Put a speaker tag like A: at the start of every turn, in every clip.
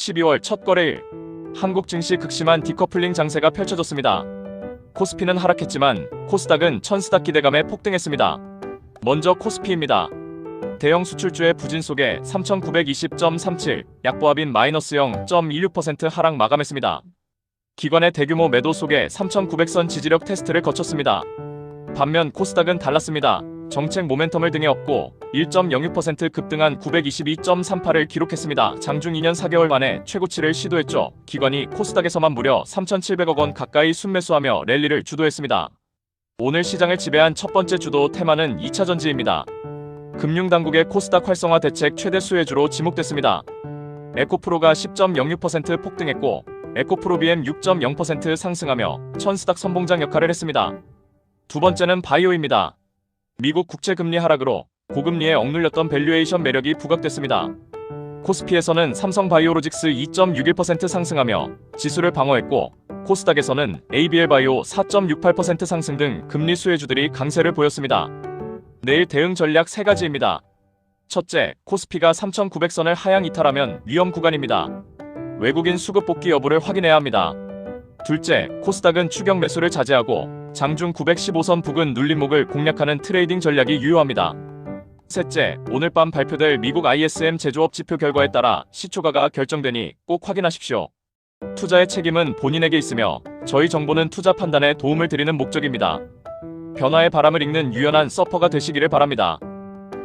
A: 12월 첫 거래일 한국 증시 극심한 디커플링 장세가 펼쳐졌습니다. 코스피는 하락했지만 코스닥은 천스닥 기대감에 폭등했습니다. 먼저 코스피입니다. 대형 수출주의 부진 속에 3920.37 약보합인 마이너스 0.26% 하락 마감했습니다. 기관의 대규모 매도 속에 3900선 지지력 테스트를 거쳤습니다. 반면 코스닥은 달랐습니다. 정책 모멘텀을 등에 업고 1.06% 급등한 922.38을 기록했습니다. 장중 2년 4개월 만에 최고치를 시도했죠. 기관이 코스닥에서만 무려 3,700억 원 가까이 순매수하며 랠리를 주도했습니다. 오늘 시장을 지배한 첫 번째 주도 테마는 2차 전지입니다. 금융당국의 코스닥 활성화 대책 최대 수혜주로 지목됐습니다. 에코프로가 10.06% 폭등했고 에코프로비엠 6.0% 상승하며 천스닥 선봉장 역할을 했습니다. 두 번째는 바이오입니다. 미국 국채 금리 하락으로 고금리에 억눌렸던 밸류에이션 매력이 부각됐습니다. 코스피에서는 삼성바이오로직스 2.61% 상승하며 지수를 방어했고 코스닥에서는 ABL 바이오 4.68% 상승 등 금리 수혜주들이 강세를 보였습니다. 내일 대응 전략 세 가지입니다. 첫째, 코스피가 3,900선을 하향 이탈하면 위험 구간입니다. 외국인 수급 복귀 여부를 확인해야 합니다. 둘째, 코스닥은 추격 매수를 자제하고 장중 915선 부근 눌림목을 공략하는 트레이딩 전략이 유효합니다. 셋째, 오늘 밤 발표될 미국 ISM 제조업 지표 결과에 따라 시초가가 결정되니 꼭 확인하십시오. 투자의 책임은 본인에게 있으며 저희 정보는 투자 판단에 도움을 드리는 목적입니다. 변화의 바람을 읽는 유연한 서퍼가 되시기를 바랍니다.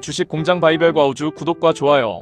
A: 주식 공장 바이별과 우주 구독과 좋아요.